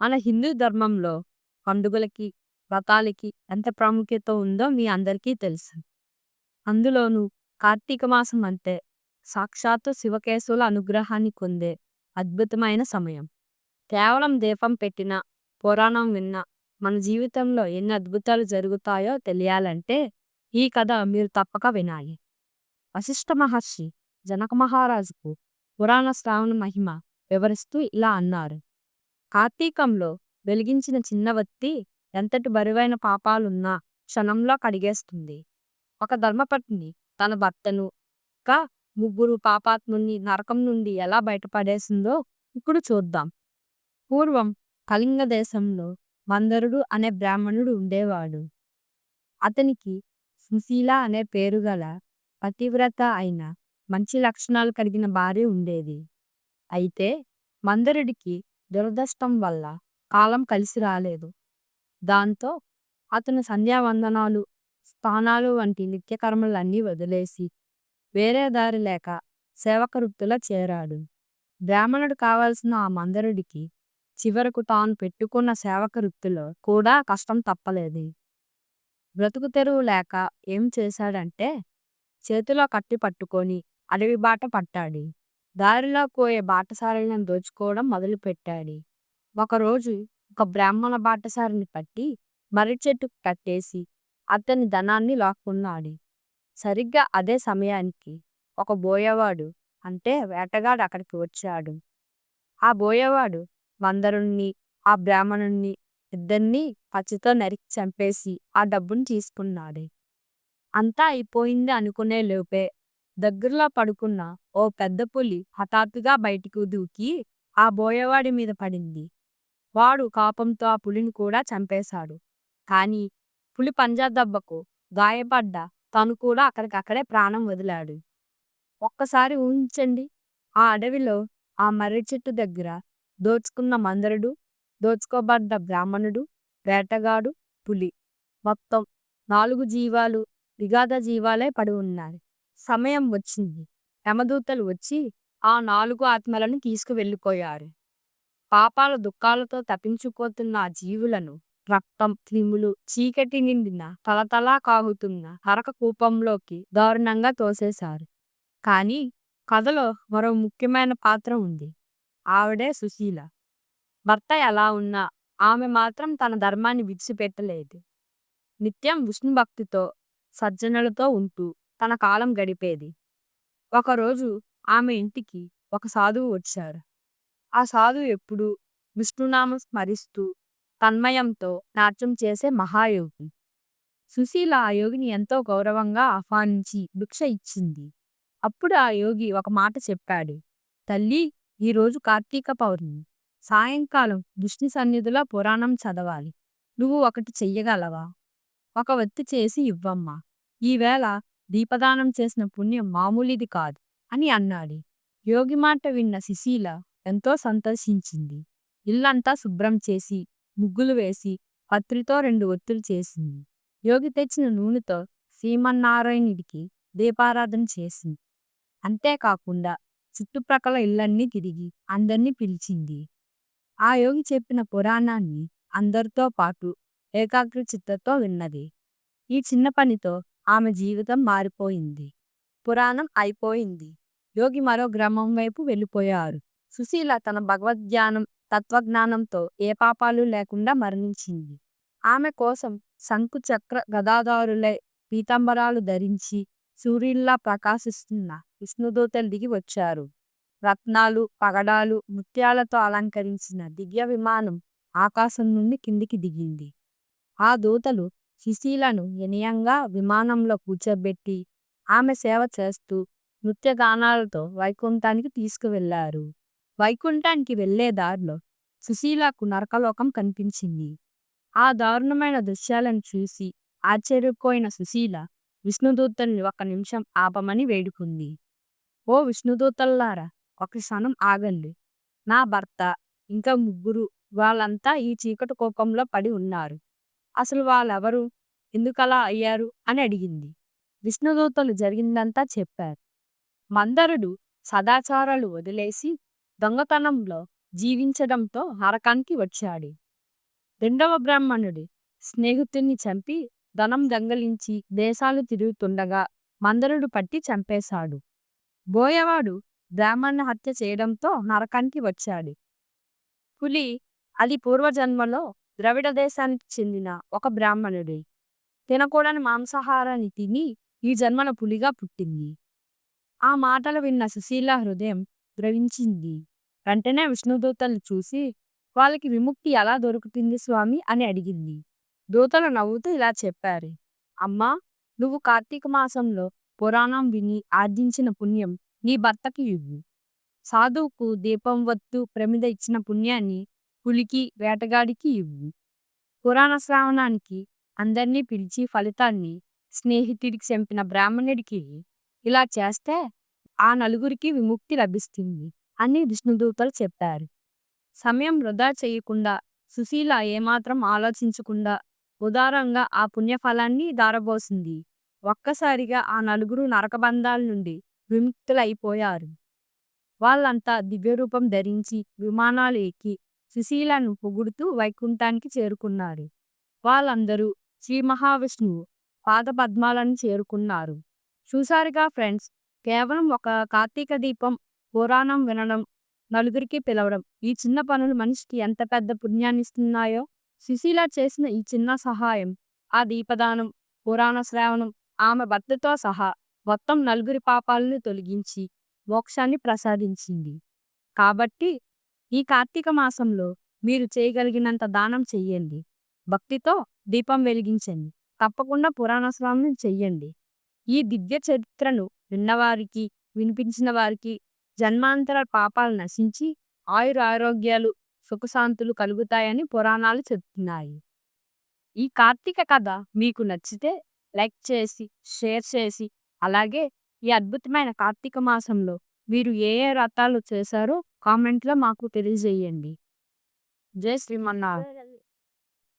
మన హిందూ ధర్మంలో పండుగలకి, వ్రతాలకి ఎంత ప్రాముఖ్యత ఉందో మీ అందరికీ తెలుసు. అందులోనూ కార్తీక మాసం అంటే సాక్షాత్తు శివకేశవుల అనుగ్రహాన్ని పొందే అద్భుతమైన సమయం. కేవలం దీపం పెట్టినా, పురాణం విన్నా మన జీవితంలో ఎన్ని అద్భుతాలు జరుగుతాయో తెలియాలంటే ఈ కథ మీరు తప్పక వినాలి. వశిష్ఠ మహర్షి జనక మహారాజుకు పురాణ శ్రావణ మహిమ వివరిస్తూ ఇలా అన్నారు. కార్తీకంలో వెలిగించిన చిన్న వత్తి ఎంతటి బరువైన పాపాలున్నా క్షణంలో కడిగేస్తుంది. ఒక ధర్మపత్ని తన భర్తను ఇంకా ముగ్గురు పాపాత్ముని నరకం నుండి ఎలా బయటపడేసిందో ఇప్పుడు చూద్దాం. పూర్వం కళింగ దేశంలో మందరుడు అనే బ్రాహ్మణుడు ఉండేవాడు. అతనికి సుశీల అనే పేరు గల పతివ్రత అయిన మంచి లక్షణాలు కలిగిన భార్య ఉండేది. అయితే మందరుడికి దురదృష్టం వల్ల కాలం కలిసి రాలేదు. దాంతో అతను సంధ్యావందనాలు, స్థానాలు వంటి నిత్యకర్మలన్నీ వదిలేసి వేరే దారి లేక సేవక వృత్తిలో చేరాడు. బ్రాహ్మణుడు కావలసిన ఆ మందరుడికి చివరకు తాను పెట్టుకున్న సేవక వృత్తిలో కూడా కష్టం తప్పలేదు. బ్రతుకు తెరువు లేక ఏం చేశాడంటే చేతిలో కట్టి పట్టుకొని అడవి బాట పట్టాడు. దారిలో పోయే బాటసారులను దోచుకోవడం మొదలుపెట్టాడు. ఒకరోజు ఒక బ్రాహ్మణ బాటసారిని పట్టి మర్రి చెట్టుకు కట్టేసి అతని ధనాన్ని లాక్కున్నాడు. సరిగ్గా అదే సమయానికి ఒక బోయవాడు అంటే వేటగాడు అక్కడికి వచ్చాడు. ఆ బోయవాడు మందరుణ్ణి, ఆ బ్రాహ్మణుణ్ణి ఇద్దరినీ పచ్చితో నరికి చంపేసి ఆ డబ్బును తీసుకున్నాడు. అంతా అయిపోయింది అనుకునే లోపే దగ్గరలో పడుకున్న ఓ పెద్ద పులి హఠాత్తుగా బయటికి దూకి ఆ బోయవాడి మీద పడింది. వాడు కాపంతో ఆ పులిని కూడా చంపేశాడు. కానీ పులి పంజా దెబ్బకు గాయపడ్డ తను కూడా అక్కడికక్కడే ప్రాణం వదిలాడు. ఒక్కసారి ఊహించండి ఆ అడవిలో ఆ మర్రి చెట్టు దగ్గర దోచుకున్న మందరుడు, దోచుకోబడ్డ బ్రాహ్మణుడు, వేటగాడు, పులి మొత్తం నాలుగు జీవాలు విగాధ జీవాలే పడి ఉన్నాయి. సమయం వచ్చింది. యమదూతలు వచ్చి ఆ నాలుగు ఆత్మలను తీసుకువెళ్ళిపోయారు. పాపాల దుఃఖాలతో తప్పించుకోతున్న ఆ జీవులను రక్తం, క్రిములు, చీకటి నిండిన తలతలా కాగుతున్న నరక కూపంలోకి దారుణంగా తోసేశారు. కానీ కథలో మరో ముఖ్యమైన పాత్ర ఉంది. ఆవిడే సుశీల. భర్త ఎలా ఉన్నా ఆమె మాత్రం తన ధర్మాన్ని విడిచిపెట్టలేదు. నిత్యం విష్ణు భక్తితో, సజ్జనులతో ఉంటూ తన కాలం గడిపేది. ఒకరోజు ఆమె ఇంటికి ఒక సాధువు వచ్చారు. ఆ సాధువు ఎప్పుడూ విష్ణునామం స్మరిస్తూ తన్మయంతో నాట్యం చేసే మహాయోగి. సుశీల ఆ యోగిని ఎంతో గౌరవంగా ఆహ్వానించి భిక్ష ఇచ్చింది. అప్పుడు ఆ యోగి ఒక మాట చెప్పాడు. తల్లీ ఈరోజు కార్తీక పౌర్ణమి. సాయంకాలం విష్ణు సన్నిధిలో పురాణం చదవాలి. నువ్వు ఒకటి చెయ్యగలవా? ఒక వత్తి చేసి ఇవ్వమ్మా. ఈవేళ దీపదానం చేసిన పుణ్యం మామూలిది కాదు అని అన్నాడు. యోగి మాట విన్న సుశీల ఎంతో సంతోషించింది. ఇల్లంతా శుభ్రం చేసి, ముగ్గులు వేసి, పత్రితో రెండు ఒత్తులు చేసింది. యోగి తెచ్చిన నూనెతో శ్రీమన్నారాయణుడికి దీపారాధన చేసింది. అంతేకాకుండా చుట్టుప్రక్కల ఇళ్ళన్నీ తిరిగి అందర్నీ పిలిచింది. ఆ యోగి చెప్పిన పురాణాన్ని అందరితో పాటు ఏకాగ్రచిత్తతో విన్నది. ఈ చిన్న పనితో ఆమె జీవితం మారిపోయింది. పురాణం అయిపోయింది. యోగి మరో గ్రామం వైపు వెళ్ళిపోయారు. సుశీల తన భగవద్జ్ఞానం తత్వజ్ఞానంతో ఏ పాపాలు లేకుండా మరణించింది. ఆమె కోసం శంకు చక్ర గదాధారులై పీతాంబరాలు ధరించి సూర్యుల్లా ప్రకాశిస్తున్న విష్ణుదూతలు దిగి వచ్చారు. రత్నాలు, పగడాలు, ముత్యాలతో అలంకరించిన దివ్య విమానం ఆకాశం నుండి కిందికి దిగింది. ఆ దూతలు సుశీలను వినయంగా విమానంలో కూర్చోబెట్టి ఆమె సేవ చేస్తూ నృత్యగానాలతో వైకుంఠానికి తీసుకువెళ్ళారు. వైకుంఠానికి వెళ్ళే దారిలో సుశీలకు నరకలోకం కనిపించింది. ఆ దారుణమైన దృశ్యాలను చూసి ఆశ్చర్యపోయిన సుశీల విష్ణుదూతల్ని ఒక నిమిషం ఆపమని వేడుకుంది. ఓ విష్ణుదూతల్లారా ఒక క్షణం ఆగండి. నా భర్త, ఇంకా ముగ్గురు వాళ్ళంతా ఈ చీకటి కోపంలో పడి ఉన్నారు. అసలు వాళ్ళెవరు? ఎందుకలా అయ్యారు? అని అడిగింది. విష్ణుదూతలు జరిగిందంతా చెప్పారు. మందరుడు సదాచారాలు వదిలేసి దొంగతనంలో జీవించడంతో నరకానికి వచ్చాడు రెండవ బ్రాహ్మణుడి స్నేహితుణ్ణి చంపి ధనం దొంగలించి దేశాలు తిరుగుతుండగా మందరుడు పట్టి చంపేశాడు బోయవాడు బ్రాహ్మణ హత్య చేయడంతో నరకానికి వచ్చాడు పులి అది పూర్వజన్మలో ద్రవిడ దేశానికి చెందిన ఒక బ్రాహ్మణుడి. తినకూడని మాంసాహారాన్ని తిని ఈ జన్మన పులిగా పుట్టింది. ఆ మాటలు విన్న సుశీల హృదయం ద్రవించింది. వెంటనే విష్ణుదూతలు చూసి వాళ్ళకి విముక్తి ఎలా దొరుకుతుంది స్వామి? అని అడిగింది. దూతలు నవ్వుతూ ఇలా చెప్పారు. అమ్మా నువ్వు కార్తీక మాసంలో పురాణం విని ఆర్జించిన పుణ్యం నీ భర్తకి ఇవ్వు. సాధువుకు దీపం వత్తు ప్రమిద ఇచ్చిన పుణ్యాన్ని పులికి వేటగాడికి ఇవ్వు. పురాణ శ్రావణానికి అందరినీ పిలిచి ఫలితాన్ని స్నేహితుడికి చంపిన బ్రాహ్మణుడికి ఇలా చేస్తే ఆ నలుగురికి విముక్తి లభిస్తుంది అని విష్ణుదూతలు చెప్పారు. సమయం వృధా చేయకుండా సుశీల ఏమాత్రం ఆలోచించకుండా ఉదారంగా ఆ పుణ్యఫలాన్ని దారబోసింది ఒక్కసారిగా ఆ నలుగురు నరకబంధాల నుండి విముక్తులైపోయారు. వాళ్ళంతా దివ్యరూపం ధరించి విమానాలు ఎక్కి సుశీలను పొగుడుతూ వైకుంఠానికి చేరుకున్నారు. వాళ్ళందరూ శ్రీ మహావిష్ణువు పాదపద్మాలను చేరుకున్నారు. చూసారుగా ఫ్రెండ్స్ కేవలం ఒక కార్తీక దీపం పురాణం వినడం నలుగురికి పిలవడం ఈ చిన్న పనులు మనిషికి ఎంత పెద్ద పుణ్యాన్నిస్తున్నాయో సుశీల చేసిన ఈ చిన్న సహాయం ఆ దీపదానం పురాణ శ్రావణం ఆమె భర్తతో సహా మొత్తం నలుగురి పాపాలను తొలగించి మోక్షాన్ని ప్రసాదించింది. కాబట్టి ఈ కార్తీక మాసంలో మీరు చేయగలిగినంత దానం చెయ్యండి. భక్తితో దీపం వెలిగించండి. తప్పకుండా పురాణ స్వామిని చెయ్యండి. ఈ దివ్య చరిత్రను విన్నవారికి వినిపించిన వారికి జన్మాంతర పాపాలు నశించి ఆయుర ఆరోగ్యాలు సుఖశాంతులు కలుగుతాయని పురాణాలు చెప్తున్నాయి. ఈ కార్తీక కథ మీకు నచ్చితే లైక్ చేసి షేర్ చేసి అలాగే ఈ అద్భుతమైన కార్తీక మాసంలో మీరు ఏ ఏ వ్రతాలు చేశారో కామెంట్లో మాకు తెలియజేయండి. జై శ్రీమన్నారాయణ.